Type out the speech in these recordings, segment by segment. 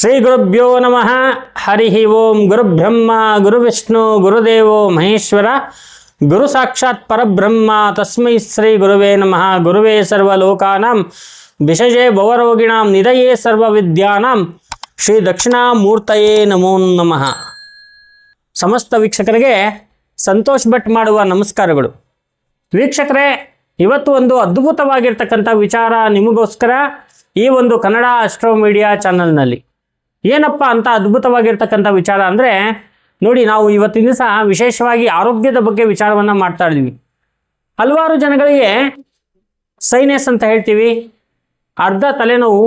ಶ್ರೀ ಗುರುಭ್ಯೋ ನಮಃ. ಹರಿ ಓಂ. ಗುರುಬ್ರಹ್ಮ ಗುರುವಿಷ್ಣು ಗುರುದೇವೋ ಮಹೇಶ್ವರ. ಗುರು ಸಾಕ್ಷಾತ್ ಪರಬ್ರಹ್ಮ. ತಸ್ಮೈ ಶ್ರೀ ಗುರುವೇ ನಮಃ. ಗುರುವೇ ಸರ್ವಲೋಕಾನಾಂ. ವಿಷಜೇ ಭವರೋಗಿಣಾಂ. ನಿಧಯೇ ಸರ್ವವಿದ್ಯಾನಾಂ. ಶ್ರೀ ದಕ್ಷಿಣಾಮೂರ್ತಯೇ ನಮೋ ನಮಃ. ಸಮಸ್ತ ವೀಕ್ಷಕರಿಗೆ ಸಂತೋಷ್ ಭಟ್ ಮಾಡುವ ನಮಸ್ಕಾರಗಳು. ವೀಕ್ಷಕರೇ, ಇವತ್ತು ಒಂದು ಅದ್ಭುತವಾಗಿರ್ತಕ್ಕಂಥ ವಿಚಾರ ನಿಮಗೋಸ್ಕರ ಈ ಒಂದು ಕನ್ನಡ ಅಸ್ಟ್ರೋ ಮೀಡಿಯಾ ಚಾನಲ್ನಲ್ಲಿ. ಏನಪ್ಪ ಅಂತ ಅದ್ಭುತವಾಗಿರ್ತಕ್ಕಂಥ ವಿಚಾರ ಅಂದರೆ, ನೋಡಿ ನಾವು ಇವತ್ತಿನ ದಿವಸ ವಿಶೇಷವಾಗಿ ಆರೋಗ್ಯದ ಬಗ್ಗೆ ವಿಚಾರವನ್ನು ಮಾಡ್ತಾ ಇದ್ದೀವಿ. ಹಲವಾರು ಜನಗಳಿಗೆ ಸೈನಸ್ ಅಂತ ಹೇಳ್ತೀವಿ. ಅರ್ಧ ತಲೆನೋವು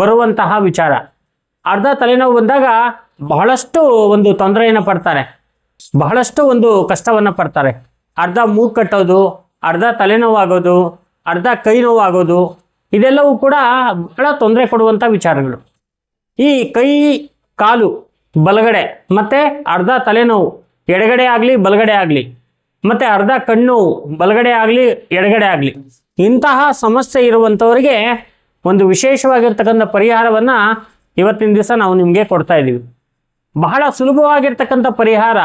ಬರುವಂತಹ ವಿಚಾರ. ಅರ್ಧ ತಲೆನೋವು ಬಂದಾಗ ಬಹಳಷ್ಟು ಒಂದು ತೊಂದರೆಯನ್ನು ಪಡ್ತಾರೆ. ಬಹಳಷ್ಟು ಒಂದು ಕಷ್ಟವನ್ನು ಪಡ್ತಾರೆ. ಅರ್ಧ ಮೂಗು ಕಟ್ಟೋದು, ಅರ್ಧ ತಲೆನೋವಾಗೋದು ಅರ್ಧ ಕೈ ನೋವಾಗೋದು ಇದೆಲ್ಲವೂ ಕೂಡ ಬಹಳ ತೊಂದರೆ ಕೊಡುವಂಥ ವಿಚಾರಗಳು. ಈ ಕೈ, ಕಾಲು, ಬಲಗಡೆ ಮತ್ತು ಅರ್ಧ ತಲೆನೋವು ಎಡಗಡೆ ಆಗಲಿ, ಬಲಗಡೆ ಆಗಲಿ ಮತ್ತು ಅರ್ಧ ಕಣ್ಣು ಬಲಗಡೆ ಆಗಲಿ, ಎಡಗಡೆ ಆಗಲಿ ಇಂತಹ ಸಮಸ್ಯೆ ಇರುವಂಥವರಿಗೆ ಒಂದು ವಿಶೇಷವಾಗಿರ್ತಕ್ಕಂಥ ಪರಿಹಾರವನ್ನು ಇವತ್ತಿನ ದಿವಸ ನಾವು ನಿಮಗೆ ಕೊಡ್ತಾ ಇದ್ದೀವಿ. ಬಹಳ ಸುಲಭವಾಗಿರ್ತಕ್ಕಂಥ ಪರಿಹಾರ,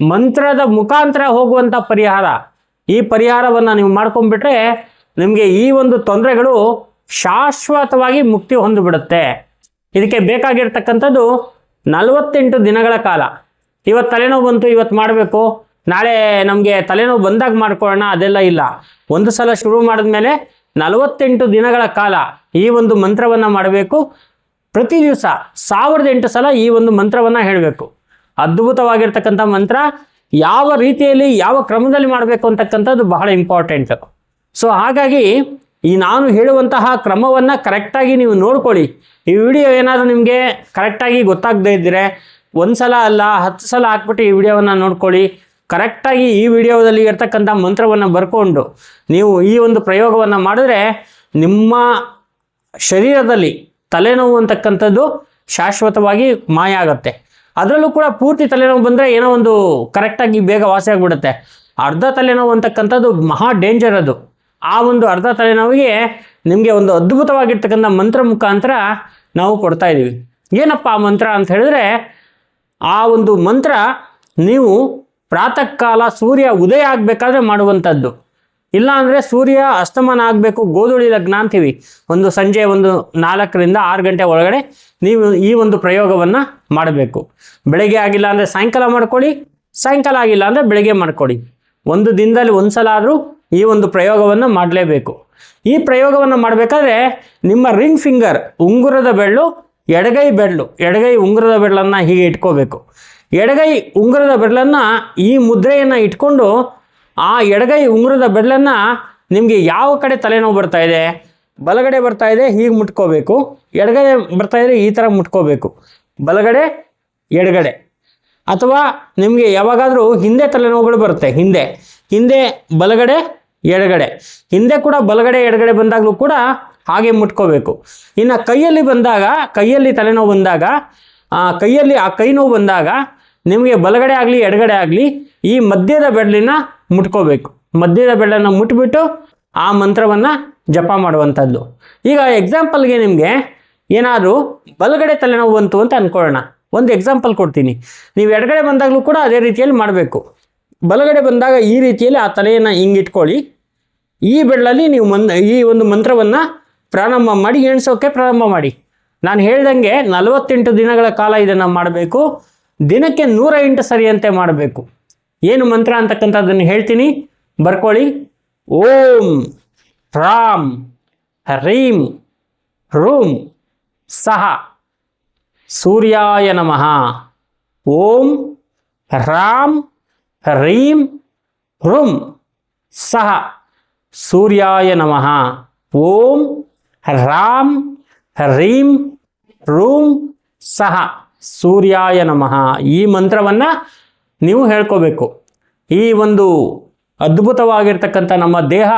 ಮಂತ್ರದ ಮುಖಾಂತರ ಹೋಗುವಂಥ ಪರಿಹಾರ. ಈ ಪರಿಹಾರವನ್ನು ನೀವು ಮಾಡ್ಕೊಂಡ್ಬಿಟ್ರೆ ನಿಮಗೆ ಈ ಒಂದು ತೊಂದರೆಗಳು ಶಾಶ್ವತವಾಗಿ ಮುಕ್ತಿ ಹೊಂದಿಬಿಡುತ್ತೆ. ಇದಕ್ಕೆ ಬೇಕಾಗಿರ್ತಕ್ಕಂಥದ್ದು ನಲವತ್ತೆಂಟು ದಿನಗಳ ಕಾಲ. ಇವತ್ತು ತಲೆನೋವು ಬಂತು, ಇವತ್ತು ಮಾಡಬೇಕು. ನಾಳೆ ನಮಗೆ ತಲೆನೋವು ಬಂದಾಗ ಮಾಡ್ಕೊಳ್ಳೋಣ, ಅದೆಲ್ಲ ಇಲ್ಲ. ಒಂದು ಸಲ ಶುರು ಮಾಡಿದ್ಮೇಲೆ ನಲವತ್ತೆಂಟು ದಿನಗಳ ಕಾಲ ಈ ಒಂದು ಮಂತ್ರವನ್ನು ಮಾಡಬೇಕು. ಪ್ರತಿ ದಿವಸ ಸಾವಿರದ ಎಂಟು ಸಲ ಈ ಒಂದು ಮಂತ್ರವನ್ನು ಹೇಳಬೇಕು. ಅದ್ಭುತವಾಗಿರ್ತಕ್ಕಂಥ ಮಂತ್ರ, ಯಾವ ರೀತಿಯಲ್ಲಿ ಯಾವ ಕ್ರಮದಲ್ಲಿ ಮಾಡಬೇಕು ಅಂತಕ್ಕಂಥದ್ದು ಬಹಳ ಇಂಪಾರ್ಟೆಂಟ್ ಸೊ ಹಾಗಾಗಿ ಈ ನಾನು ಹೇಳುವಂತಹ ಕ್ರಮವನ್ನು ಕರೆಕ್ಟಾಗಿ ನೀವು ನೋಡ್ಕೊಳ್ಳಿ. ಈ ವಿಡಿಯೋ ಏನಾದರೂ ನಿಮಗೆ ಕರೆಕ್ಟಾಗಿ ಗೊತ್ತಾಗದೇ ಇದ್ದರೆ ಒಂದು ಸಲ ಅಲ್ಲ, ಹತ್ತು ಸಲ ಹಾಕ್ಬಿಟ್ಟು ಈ ವಿಡಿಯೋವನ್ನು ನೋಡ್ಕೊಳ್ಳಿ. ಕರೆಕ್ಟಾಗಿ ಈ ವಿಡಿಯೋದಲ್ಲಿ ಇರ್ತಕ್ಕಂಥ ಮಂತ್ರವನ್ನು ಬರ್ಕೊಂಡು ನೀವು ಈ ಒಂದು ಪ್ರಯೋಗವನ್ನು ಮಾಡಿದ್ರೆ ನಿಮ್ಮ ಶರೀರದಲ್ಲಿ ತಲೆನೋವು ಅಂತಕ್ಕಂಥದ್ದು ಶಾಶ್ವತವಾಗಿ ಮಾಯ ಆಗುತ್ತೆ. ಅದರಲ್ಲೂ ಕೂಡ ಪೂರ್ತಿ ತಲೆನೋವು ಬಂದರೆ ಏನೋ ಒಂದು ಕರೆಕ್ಟಾಗಿ ಬೇಗ ವಾಸಿ ಆಗಿಬಿಡುತ್ತೆ ಅರ್ಧ ತಲೆನೋವು ಅಂತಕ್ಕಂಥದ್ದು ಮಹಾ ಡೇಂಜರ್ ಅದು. ಆ ಒಂದು ಅರ್ಧ ತಲೆನೋವಿಗೆ ನಿಮಗೆ ಒಂದು ಅದ್ಭುತವಾಗಿರ್ತಕ್ಕಂಥ ಮಂತ್ರ ಮುಖಾಂತರ ನಾವು ಕೊಡ್ತಾ ಇದ್ದೀವಿ. ಏನಪ್ಪ ಆ ಮಂತ್ರ ಅಂತ ಹೇಳಿದ್ರೆ, ಆ ಒಂದು ಮಂತ್ರ ನೀವು ಪ್ರಾತಃ ಕಾಲ ಸೂರ್ಯ ಉದಯ ಆಗಬೇಕಾದ್ರೆ ಮಾಡುವಂಥದ್ದು. ಇಲ್ಲಾಂದರೆ ಸೂರ್ಯ ಅಸ್ತಮಾನ ಆಗಬೇಕು, ಗೋಧುಳಿ ಲಗ್ನ ಅಂತೀವಿ. ಒಂದು ಸಂಜೆ ಒಂದು ನಾಲ್ಕರಿಂದ ಆರು ಗಂಟೆ ಒಳಗಡೆ ನೀವು ಈ ಒಂದು ಪ್ರಯೋಗವನ್ನು ಮಾಡಬೇಕು. ಬೆಳಗ್ಗೆ ಆಗಿಲ್ಲ ಅಂದರೆ ಸಾಯಂಕಾಲ ಮಾಡ್ಕೊಳ್ಳಿ, ಸಾಯಂಕಾಲ ಆಗಿಲ್ಲ ಅಂದರೆ ಬೆಳಗ್ಗೆ ಮಾಡ್ಕೊಳ್ಳಿ. ಒಂದು ದಿನದಲ್ಲಿ ಒಂದು ಸಲ ಆದರೂ ಈ ಒಂದು ಪ್ರಯೋಗವನ್ನು ಮಾಡಲೇಬೇಕು. ಈ ಪ್ರಯೋಗವನ್ನು ಮಾಡಬೇಕಾದ್ರೆ ನಿಮ್ಮ ರಿಂಗ್ ಫಿಂಗರ್, ಉಂಗುರದ ಬೆಳ್ಳು ಎಡಗೈ ಬೆಳ್ಳು ಎಡಗೈ ಉಂಗುರದ ಬೆಳ್ಳನ್ನು ಹೀಗೆ ಇಟ್ಕೋಬೇಕು. ಎಡಗೈ ಉಂಗುರದ ಬೆಳ್ಳನ್ನು ಈ ಮುದ್ರೆಯನ್ನು ಇಟ್ಕೊಂಡು ಆ ಎಡಗೈ ಉಂಗುರದ ಬೆಳ್ಳನ್ನು ನಿಮಗೆ ಯಾವ ಕಡೆ ತಲೆನೋವು ಬರ್ತಾ ಇದೆ, ಬಲಗಡೆ ಬರ್ತಾ ಇದೆ, ಹೀಗೆ ಮುಟ್ಕೋಬೇಕು. ಎಡಗಡೆ ಬರ್ತಾ ಇದ್ರೆ ಈ ಥರ ಮುಟ್ಕೋಬೇಕು. ಬಲಗಡೆ, ಎಡಗಡೆ. ಅಥವಾ ನಿಮಗೆ ಯಾವಾಗಾದರೂ ಹಿಂದೆ ತಲೆನೋವುಗಳು ಬರುತ್ತೆ, ಹಿಂದೆ. ಹಿಂದೆ ಬಲಗಡೆ ಎಡಗಡೆ. ಹಿಂದೆ ಕೂಡ ಬಲಗಡೆ ಎಡಗಡೆ ಬಂದಾಗಲೂ ಕೂಡ ಹಾಗೆ ಮುಟ್ಕೋಬೇಕು. ಇನ್ನು ಕೈಯಲ್ಲಿ ಬಂದಾಗ, ಕೈಯಲ್ಲಿ ತಲೆನೋವು ಬಂದಾಗ ಕೈಯಲ್ಲಿ ಆ ಕೈ ನೋವು ಬಂದಾಗ ನಿಮಗೆ ಬಲಗಡೆ ಆಗಲಿ, ಎಡಗಡೆ ಆಗಲಿ ಈ ಮಧ್ಯದ ಬೆಳ್ಳಿನ ಮುಟ್ಕೋಬೇಕು. ಮಧ್ಯದ ಬೆಳ್ಳನ್ನು ಮುಟ್ಬಿಟ್ಟು ಆ ಮಂತ್ರವನ್ನು ಜಪ ಮಾಡುವಂಥದ್ದು. ಈಗ ಎಕ್ಸಾಂಪಲ್ಗೆ ನಿಮಗೆ ಏನಾದರೂ ಬಲಗಡೆ ತಲೆನೋವು ಬಂತು ಅಂತ ಅಂದ್ಕೊಳ್ಳೋಣ ಒಂದು ಎಕ್ಸಾಂಪಲ್ ಕೊಡ್ತೀನಿ. ನೀವು ಎಡಗಡೆ ಬಂದಾಗಲೂ ಕೂಡ ಅದೇ ರೀತಿಯಲ್ಲಿ ಮಾಡಬೇಕು. ಬಲಗಡೆ ಬಂದಾಗ ಈ ರೀತಿಯಲ್ಲಿ ಆ ತಲೆಯನ್ನು ಹಿಂಗಿಟ್ಕೊಳ್ಳಿ. ಈ ಬೆಳ್ಳಲ್ಲಿ ನೀವು ಮನ್ ಈ ಒಂದು ಮಂತ್ರವನ್ನು ಪ್ರಾರಂಭ ಮಾಡಿ ಎಣಿಸೋಕೆ ಪ್ರಾರಂಭ ಮಾಡಿ. ನಾನು ಹೇಳ್ದಂಗೆ ನಲವತ್ತೆಂಟು ದಿನಗಳ ಕಾಲ ಇದನ್ನು ಮಾಡಬೇಕು. ದಿನಕ್ಕೆ ನೂರ ಎಂಟು ಸರಿಯಂತೆ ಮಾಡಬೇಕು. ಏನು ಮಂತ್ರ ಅಂತಕ್ಕಂಥದ್ದನ್ನು ಹೇಳ್ತೀನಿ. ಬರ್ಕೊಳ್ಳಿ. ಓಂ, ರಾಮ್, ಹ್ರೀಂ ರೂಂ ಸಹ, ಸೂರ್ಯಾಯ ನಮಃ. ಓಂ, ರಾಮ್ ಹರೀಂ ಹೃಂ ಸಹ ಸೂರ್ಯಾಯ ನಮಃ. ಓಂ ರಾಮ್ ಹ್ರೀಂ ಹ್ರೂಂ ಸಹ ಸೂರ್ಯಾಯ ನಮಃ. ಈ ಮಂತ್ರವನ್ನು ನೀವು ಹೇಳ್ಕೋಬೇಕು. ಈ ಒಂದು ಅದ್ಭುತವಾಗಿರ್ತಕ್ಕಂಥ ನಮ್ಮ ದೇಹ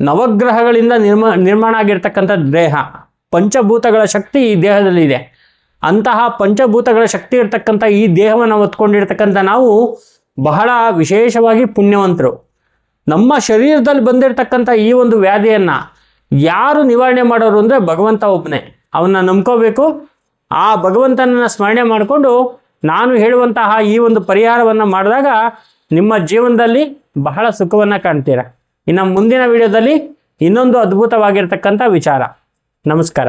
ನವಗ್ರಹಗಳಿಂದ ನಿರ್ಮ, ನಿರ್ಮಾಣ ಆಗಿರ್ತಕ್ಕಂಥ ದೇಹ. ಪಂಚಭೂತಗಳ ಶಕ್ತಿ ಈ ದೇಹದಲ್ಲಿದೆ. ಅಂತಹ ಪಂಚಭೂತಗಳ ಶಕ್ತಿ ಇರ್ತಕ್ಕಂಥ ಈ ದೇಹವನ್ನು ಹೊತ್ಕೊಂಡಿರ್ತಕ್ಕಂಥ ನಾವು ಬಹಳ ವಿಶೇಷವಾಗಿ ಪುಣ್ಯವಂತರು. ನಮ್ಮ ಶರೀರದಲ್ಲಿ ಬಂದಿರತಕ್ಕಂಥ ಈ ಒಂದು ವ್ಯಾಧಿಯನ್ನು ಯಾರು ನಿವಾರಣೆ ಮಾಡೋರು ಅಂದರೆ ಭಗವಂತ ಒಬ್ಬನೇ. ಅವನ್ನ ನಂಬ್ಕೋಬೇಕು. ಆ ಭಗವಂತನನ್ನು ಸ್ಮರಣೆ ಮಾಡಿಕೊಂಡು ನಾನು ಹೇಳುವಂತಹ ಈ ಒಂದು ಪರಿಹಾರವನ್ನು ಮಾಡಿದಾಗ ನಿಮ್ಮ ಜೀವನದಲ್ಲಿ ಬಹಳ ಸುಖವನ್ನು ಕಾಣ್ತೀರಾ. ಇನ್ನು ಮುಂದಿನ ವಿಡಿಯೋದಲ್ಲಿ ಇನ್ನೊಂದು ಅದ್ಭುತವಾಗಿರ್ತಕ್ಕಂಥ ವಿಚಾರ. ನಮಸ್ಕಾರ.